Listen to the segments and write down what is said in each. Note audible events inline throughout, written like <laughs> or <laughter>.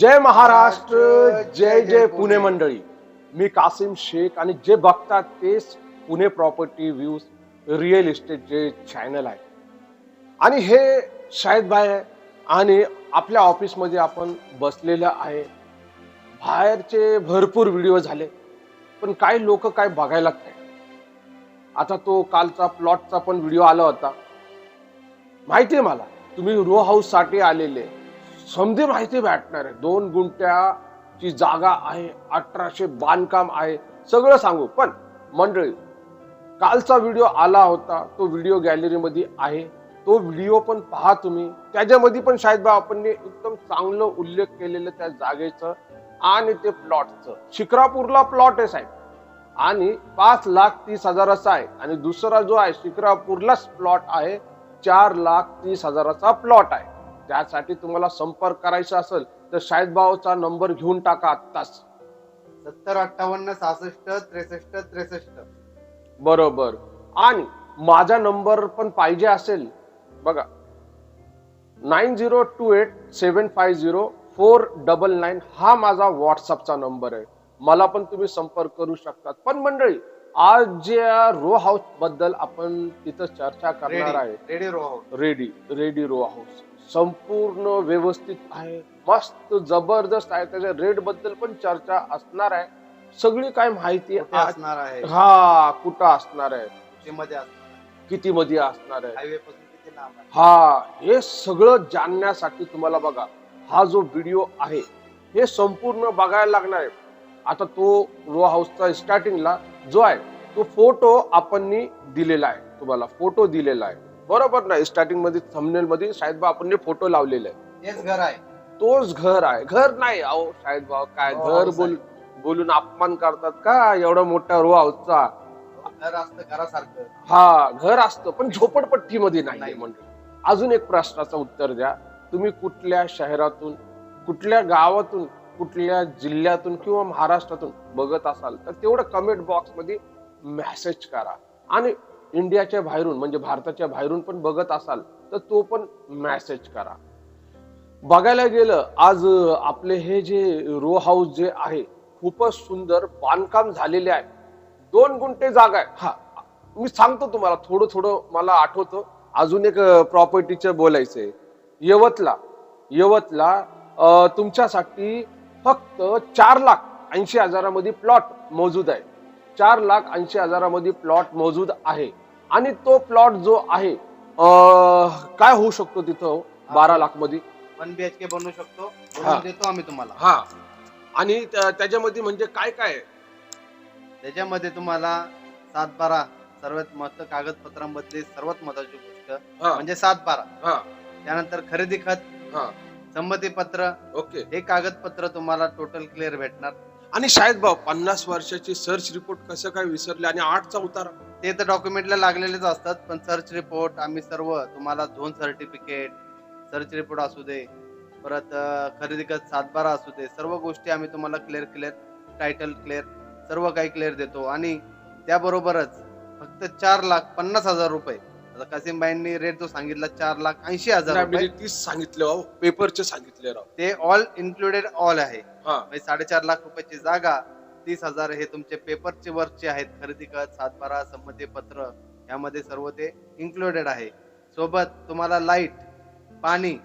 जय महाराष्ट्र जय जय पुणे मंडळी. मी कासिम शेख आणि जे बघतात तेच Pune property views real estate जे चॅनल आहे. आणि हे शाहिद भाई आहे आणि आपल्या ऑफिसमध्ये आपण बसलेलं आहे. बाहेरचे भरपूर व्हिडिओ झाले पण काही लोक काय बघायला नाही आता तो कालचा प्लॉटचा पण व्हिडिओ आला होता. माहिती आहे मला तुम्ही रो हाऊससाठी आलेले. समधी माहिती भेटणार आहे. दोन गुंट्याची जागा आहे अठराशे बांधकाम आहे सगळं सांगू. पण मंडळी कालचा व्हिडिओ आला होता तो व्हिडिओ गॅलरीमध्ये आहे. तो व्हिडिओ पण पहा तुम्ही. त्याच्यामध्ये पण शायद बा आपण एकदम चांगलं उल्लेख केलेलं त्या जागेचं आणि ते प्लॉटचं. शिक्रापूरला प्लॉट आहे साहेब. आणि पाच लाख तीस हजाराचा आहे. आणि दुसरा जो आहे शिक्रापूरलाच प्लॉट आहे चार लाख तीस हजाराचा प्लॉट आहे. त्यासाठी तुम्हाला संपर्क करायचा असेल तर शाहिद भाऊचा नंबर घेऊन टाका आत्ताच. सत्तर अठ्ठावन्न सहासष्ट त्रेसष्ट त्रेसष्ट. बरोबर. आणि माझा नंबर पण पाहिजे असेल बघा. Nine zero two eight seven five zero four double nine हा माझा व्हॉट्सअपचा नंबर आहे. मला पण तुम्ही संपर्क करू शकतात. पण मंडळी आज ज्या रो हाऊसबद्दल आपण तिथं चर्चा करणार आहे. Ready row house. Ready ready row house. संपूर्ण व्यवस्थित आहे. मस्त जबरदस्त आहे. त्याच्या रेटबद्दल पण चर्चा असणार आहे. सगळी काय माहिती असणार आहे? हा कुठं असणार आहे? किती मध्ये असणार आहे? हा हे सगळं जाणण्यासाठी तुम्हाला बघा हा जो व्हिडिओ आहे हे संपूर्ण बघायला लागणार आहे. आता तो रो हाऊसचा स्टार्टिंगला जो आहे तो फोटो आपण दिलेला आहे. तुम्हाला फोटो दिलेला आहे. बरोबर ना स्टार्टिंगमध्ये थंबनेल मध्ये शायद बा आपण फोटो लावलेला आहे घर आहे. तोच घर आहे. घर नाही. अहो शायद भाऊ काय Row घर house बोल बोलून अपमान करतात का? एवढा मोठा रो हाऊसचा घर असतं घरासारखं. हा घर असतं पण झोपडपट्टीमध्ये नाही नाही. म्हणजे अजून एक प्रश्नाचं उत्तर द्या. तुम्ही कुठल्या शहरातून कुठल्या गावातून कुठल्या जिल्ह्यातून किंवा महाराष्ट्रातून बघत असाल तर तेवढं कमेंट बॉक्समध्ये मेसेज करा. आणि इंडियाच्या बाहेरून म्हणजे भारताच्या बाहेरून पण बघत असाल तर तो पण मेसेज करा. बघायला गेलं आज आपले हे जे रो हाऊस जे आहे खूपच सुंदर बांधकाम झालेले आहे. दोन गुंठे जागा आहे. हा मी सांगतो तुम्हाला थोडं थोडं मला आठवतं. अजून एक प्रॉपर्टीचं बोलायचंय. यवतला यवतला तुमच्यासाठी फक्त चार लाख ऐंशी हजारामध्ये प्लॉट मौजूद आहे. चार लाख ऐंशी हजारामध्ये प्लॉट मौजूद आहे. आणि तो प्लॉट जो आहे काय होऊ शकतो तिथं बारा लाखमध्ये वन बी एच के बनवू शकतो. हा. बनवून देतो आम्ही तुम्हाला. हा. आणि त्या- त्याच्यामध्ये म्हणजे काय काय? आहे? त्याच्यामध्ये तुम्हाला सात बारा सर्वात महत्त्व कागदपत्रांमधली सर्वात महत्वाची गोष्ट हा, म्हणजे सात बारा हा, त्यानंतर खरेदी खत हा. संमती पत्र ओके. हे कागदपत्र तुम्हाला टोटल क्लिअर भेटणार. आणि शायद भाऊ पन्नास वर्षाची सर्च रिपोर्ट कसं काय विसरले आणि आठचा उतारा? ते तर डॉक्युमेंटला लागलेलेच असतात पण सर्च रिपोर्ट आम्ही सर्व तुम्हाला झोन सर्टिफिकेट सर्च रिपोर्ट असू दे परत खरेदी खत सातबारा असू दे सर्व गोष्टी आम्ही तुम्हाला क्लिअर क्लिअर टायटल क्लिअर सर्व काही क्लिअर देतो. आणि त्याबरोबरच फक्त चार लाख पन्नास हजार रुपये. आता कासिमबाईंनी रेट जो सांगितला चार लाख ऐंशी हजार रुपये. सांगितलं अहो, पेपरचे सांगितले राव. ते ऑल इन्क्लुडेड ऑल आहे. म्हणजे साडेचार लाख रुपयाची जागा तीस हजार हे तुमचे पेपरचे वर्कचे आहेत. खरेदी खत सातबारा संमती पत्र यामध्ये सर्व ते इन्क्लुडेड आहे. सोबत तुम्हाला लाइट पाणी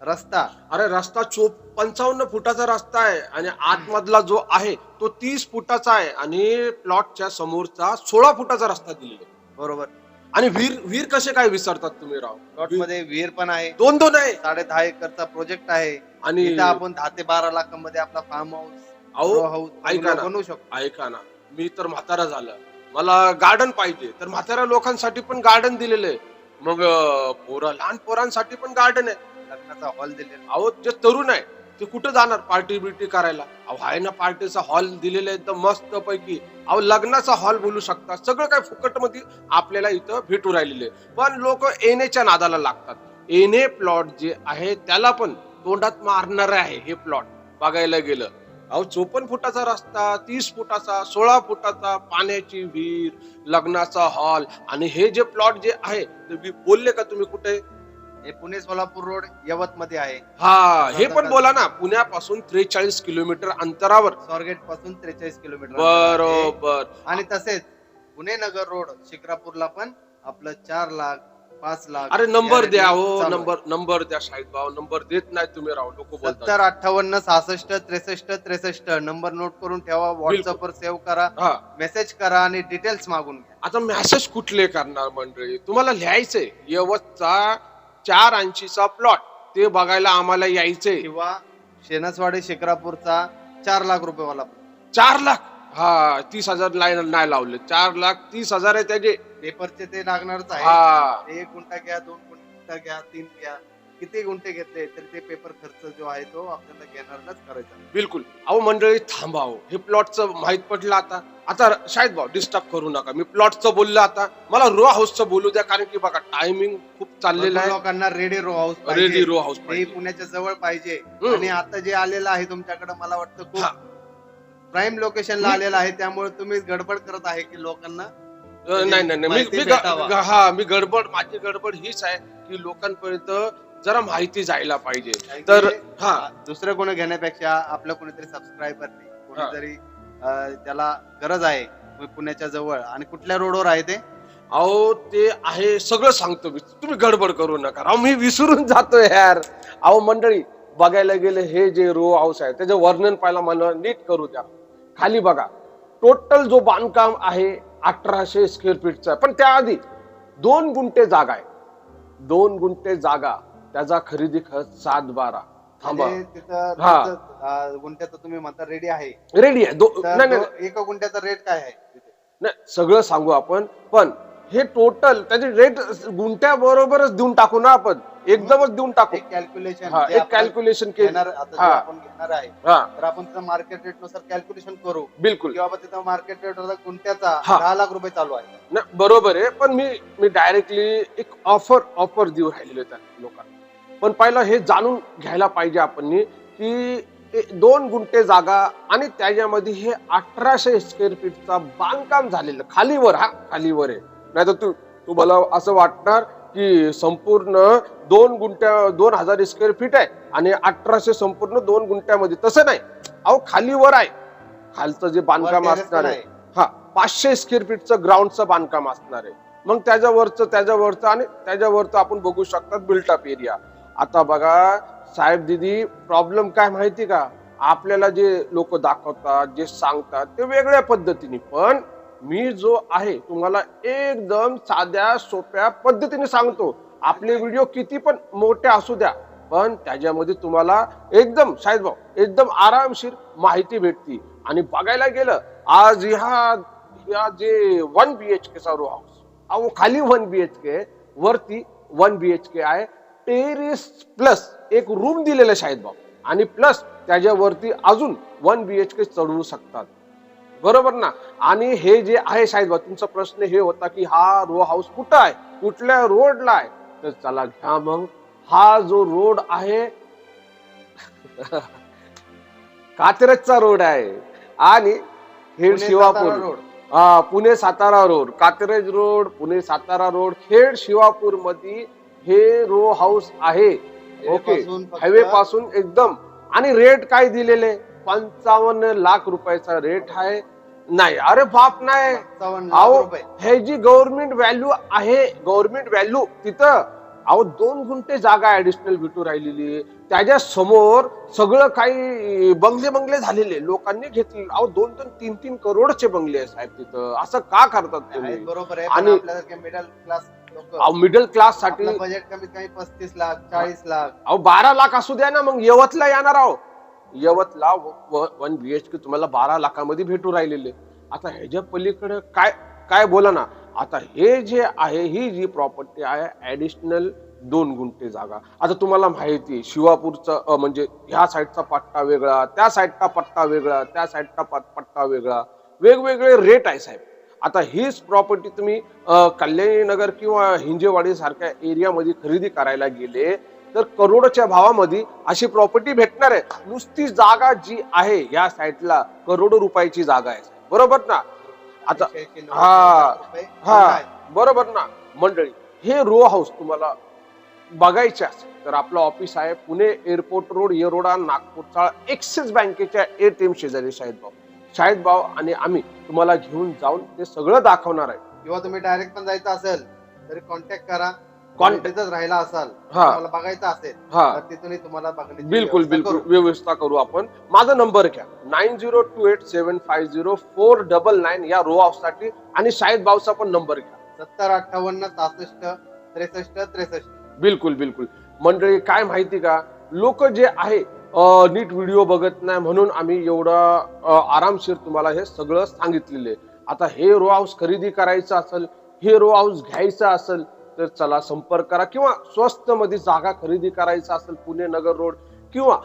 रस्ता. अरे रस्ता चोप पंचावन्न फुटाचा रस्ता आहे आणि आतमधला जो आहे तो तीस फुटाचा आहे आणि प्लॉटच्या समोरचा सोळा फुटाचा रस्ता दिलेला आहे. बरोबर. आणि विहीर विहीर कसे काय विसरतात तुम्ही राव? प्लॉटमध्ये विहीर पण आहे. दोन दोन आहे. साडे दहा एकरचा प्रोजेक्ट आहे. आणि इथं आपण दहा ते बारा लाखांमध्ये आपला फार्म हाऊस अहो ऐका ना. बनवू शकतो ऐका ना मी तर म्हातारा झालं मला गार्डन पाहिजे तर म्हाताऱ्या लोकांसाठी पण गार्डन दिलेलं आहे. मग पोरा लहान पोरांसाठी पण गार्डन आहे. लग्नाचा हॉल दिलेला अहो जे तरुण आहे ते कुठं जाणार पार्टी बिर्टी करायला? अहो आहे ना पार्टीचा हॉल दिलेला आहे एकदम मस्त पैकी अहो लग्नाचा हॉल बोलू शकता. सगळं काय फुकटमध्ये आपल्याला इथं भेटू राहिलेले पण लोक येण्याच्या नादाला लागतात. येणे प्लॉट जे आहे त्याला पण तोंडात मारणार आहे हे प्लॉट बघायला गेलं. अहो चोपन्न फुटाचा रस्ता तीस फुटाचा सोळा फुटाचा पाण्याची विहीर लग्नाचा हॉल आणि हे जे प्लॉट जे आहे ते बोलले का तुम्ही कुठे? हे पुणे सोलापूर रोड यवत मध्ये आहे. हा हे पण बोला ना पुण्यापासून त्रेचाळीस किलोमीटर अंतरावर. स्वारगेटपासून त्रेचाळीस किलोमीटर. बरोबर. आणि तसेच पुणे नगर रोड शिक्रापूरला पण आपलं चार लाख पाच लाख अरे नंबर द्या हो. नंबर नंबर द्या शाहिद भाऊ नंबर देत नाही तुम्ही राव लोक बोलतात. सत्तर अठ्ठावन्न सहासष्ट त्रेसष्ट त्रेसष्ट नंबर नोट करून ठेवा व्हॉट्सअपवर सेव्ह करा हा. मेसेज करा आणि डिटेल्स मागून घ्या. आता मेसेज कुठले करणार मंडळी? तुम्हाला लिहायचंय यवतचा चार ऐंशीचा प्लॉट ते बघायला आम्हाला यायचंय. किंवा शेनसवाडी शिक्रापूरचा चार लाख रुपये वाला चार लाख? हा तीस हजार लाईन नाही लावले. चार लाख तीस हजार आहे त्याचे. पेपरचे ते लागणारच आहे. हा. एक गुंठा घ्या दोन गुंठा घ्या तीन घ्या. किती गुंठे घेतले तरी ते पेपर खर्च जो आहे तो आपल्याला घेणारच करायचा. बिलकुल. अहो मंडळी थांबाव हे प्लॉटचं माहीत पडलं आता. आता शाहिद भाऊ डिस्टर्ब करू नका. मी प्लॉटचं बोललो आता. मला रो हाऊसचं बोलू द्या कारण की बघा टायमिंग खूप चाललेलं भरपूर आहे. लोकांना ready row house ready row house ते पुण्याच्या जवळ पाहिजे. हम्म. आणि आता जे आलेलं आहे तुमच्याकडे मला वाटतं हा. खूप प्राईम लोकेशनला आलेलं आहे त्यामुळे तुम्ही गडबड करत आहे की लोकांना नाही नाही नाही. मी. ग- हा मी गडबड माझी गडबड हीच आहे की लोकांपर्यंत जरा माहिती जायला पाहिजे. तर हा. दुसरं कोणी घेण्यापेक्षा आपलं कोणीतरी सबस्क्रायबरने कोणीतरी अं, त्याला गरज आहे पुण्याच्या जवळ. आणि कुठल्या रोडवर आहे ते? अहो ते आहे सगळं सांगतो मी. तुम्ही गडबड करू नका. अहो मी विसरून जातो यार. अहो मंडळी बघायला गेले हे जे रो हाऊस आहे त्याचं वर्णन पाहायला मला नीट करू द्या. खाली बघा. टोटल जो बांधकाम आहे अठराशे स्क्वेअर फीटचा आहे. पण त्याआधी दोन गुंठे जागा आहे. दोन गुंठे जागा. त्याचा खरेदी खर्च सात बारा. थांबा. म्हणजे हा. गुंठ्याचं तुम्ही म्हणता रेडी आहे. रेडी आहे. दो- तर नाही नाही. तो एका गुंठ्याचा रेट काय आहे तिथे? नाही सगळं सांगू आपण. पण हे टोटल त्याचे रेट गुंठ्या बरोबरच देऊन टाकू ना आपण. एकदमच देऊन टाकू. कॅल्क्युलेशन हा एक कॅल्क्युलेशन केलं. हा. आपण घेणार आहे हा. तर आपण तिथं मार्केट रेटनुसार कॅल्क्युलेशन करू. बिलकुल. किंवा बाबा तिथं मार्केट रेट हा. दहा लाख रुपये चालू आहे. नाही, बरोबर आहे. पण मी मी डायरेक्टली एक ऑफर ऑफर देऊ राहिलेले त्या लोकांना. पण पहिलं हे जाणून घ्यायला पाहिजे आपण की ए- दोन गुंठे जागा आणि त्याच्यामध्ये हे अठराशे स्क्वेअर फीटचा बांधकाम झालेलं. खालीवर हा खालीवर आहे. नाही तर तू तुम्हाला असं वाटणार की संपूर्ण दोन गुंठ्या दोन हजार स्क्वेअर फीट आहे आणि अठराशे संपूर्ण दोन गुंठ्यामध्ये. तसं नाही. अहो खालीवर आहे. खालचं जे बांधकाम वर असणार आहे. हा पाचशे स्क्वेअर फीटचं ग्राउंडचं बांधकाम असणार आहे. मग त्याच्यावरचं त्याच्यावरचं आणि त्याच्यावरचं आपण बघू शकतात बिल्टअप एरिया आता बघा साहेब दिदी प्रॉब्लेम काय माहिती का? आपल्याला जे लोक दाखवतात जे सांगतात ते वेगळ्या पद्धतीने. पण मी जो आहे तुम्हाला एकदम साध्या सोप्या पद्धतीने सांगतो. आपले व्हिडिओ किती पण मोठे असू द्या पण त्याच्यामध्ये तुम्हाला एकदम शाहिद एकदम आरामशीर माहिती भेटती. आणि बघायला गेलं आज ह्या ह्या जे one B H K row house अहो खाली वन बी एच के वरती वन बी एच के आहे टेरिस प्लस एक रूम दिलेलं शाहिद भाऊ. आणि प्लस त्याच्यावरती अजून वन बी एच के चढवू शकतात. बरोबर ना? आणि हे जे आहे भाऊ तुमचा प्रश्न हे होता की हा रो हाऊस कुठं आहे? कुठल्या रोडला आहे? तर चला घ्या मग. हा जो रोड आहे <laughs> कात्रजचा रोड आहे. आणि खेड शिवापूर. रोड हा Pune Satara road Katraj road Pune Satara road Khed शिवापूरमध्ये हे रो हाऊस आहे. ओके हायवे पासून एकदम. आणि रेट काय दिलेले? पंचावन्न लाख रुपयाचा रेट आहे. नाही. अरे बाप नाही. 57 लाख अहो हे जी गव्हर्नमेंट व्हॅल्यू आहे गव्हर्नमेंट व्हॅल्यू तिथं अहो दोन गुंठे जागा ऍडिशनल भेटू राहिलेली त्याच्यासमोर सगळं काही बंगले बंगले झालेले लोकांनी घेतले. अहो दोन दोन तीन तीन करोडचे बंगले साहेब तिथं. असं का करतात तुम्ही? बरोबर आहे आणि- मिडल क्लास मिडल क्लाससाठी बजेट कमीत कमी पस्तीस लाख चाळीस लाख. अहो बारा लाख असू द्या ना मग यवतला येणार आहो. यवतला वन बी एच के तुम्हाला बारा लाखामध्ये भेटू राहिलेले. आता ह्याच्या पलीकडे काय काय बोला ना. आता हे जे आहे ही जी प्रॉपर्टी आहे ऍडिशनल दोन गुंठे जागा. आता तुम्हाला माहिती आहे शिवापूरचा म्हणजे ह्या साईडचा पट्टा वेगळा त्या साईडचा पट्टा वेगळा त्या साईडचा पट्टा वेगळा. वेगवेगळे रेट आहे साहेब. आता हीच प्रॉपर्टी तुम्ही कल्याणी नगर किंवा हिंजेवाडी सारख्या एरियामध्ये खरेदी करायला गेले तर करोडच्या भावामध्ये अशी प्रॉपर्टी भेटणार आहे. नुसती जागा जी आहे या साईडला करोडो रुपयाची जागा आहे. बरोबर ना? आता- 80, 90 हा, हा. बरोबर ना? मंडळी हे रो हाऊस तुम्हाला बघायचे असेल तर आपलं ऑफिस आहे पुणे एअरपोर्ट रोड येरोडा नागपूरचा एक्सिस बँकेच्या एटीएम शेजारी शाहिद भाऊ. शाहिद भाऊ आणि आम्ही तुम्हाला घेऊन जाऊन ते सगळं दाखवणार आहे. किंवा तुम्ही डायरेक्ट पण जायचं असेल तरी कॉन्टॅक्ट करा. तिथंच राहिला असाल हा. तुम्हाला बघायचं असेल हा. तर तिथूनही तुम्हाला बघण्याची बिलकुल व्यवस्था बिलकुल. करू. व्यवस्था करू आपण. माझा नंबर घ्या. Nine zero two eight seven five zero four double nine या रो हाऊससाठी. आणि शाहिद भाऊचा पण नंबर घ्या. सत्तर अठ्ठावन्न सहासष्ट त्रेसष्ट त्रेसष्ट. बिलकुल बिलकुल. मंडळी काय माहिती का? लोक जे आहे अं, नीट व्हिडिओ बघत नाही म्हणून आम्ही एवढा अं, आरामशीर तुम्हाला हे सगळं सांगितलेलं आहे. आता हे रो हाऊस खरेदी करायचं असेल हे रो हाऊस घ्यायचं असेल तर चला संपर्क करा. किंवा स्वस्त मध्ये जागा खरेदी करायचा असेल पुणे नगर रोड किंवा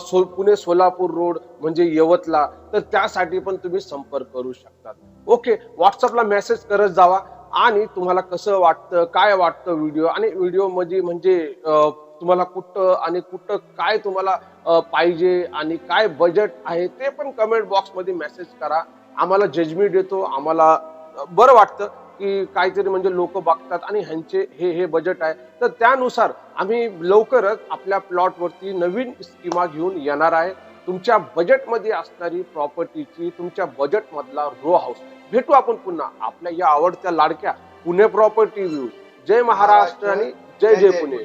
सो पुणे सोलापूर रोड म्हणजे यवतला तर त्यासाठी पण तुम्ही संपर्क करू शकता. ओके व्हॉट्सअपला मेसेज करत जावा आणि तुम्हाला कसं वाटतं काय वाटतं व्हिडिओ आणि व्हिडिओमध्ये म्हणजे तुम्हाला कुठं आणि कुठं काय तुम्हाला पाहिजे आणि काय बजेट आहे ते पण कमेंट बॉक्समध्ये मेसेज करा. आम्हाला जजमेंट येतो आम्हाला बरं वाटतं. की काहीतरी म्हणजे लोक बघतात आणि ह्यांचे हे हे बजेट आहे. तर त्यानुसार आम्ही लवकरच आपल्या प्लॉटवरती नवीन स्कीमा घेऊन येणार आहे. तुमच्या बजेटमध्ये असणारी प्रॉपर्टीची तुमच्या बजेटमधला रो हाऊस भेटू आपण पुन्हा आपल्या या आवडत्या लाडक्या पुणे प्रॉपर्टी व्ह्यू जय महाराष्ट्र आणि जय जय पुणे.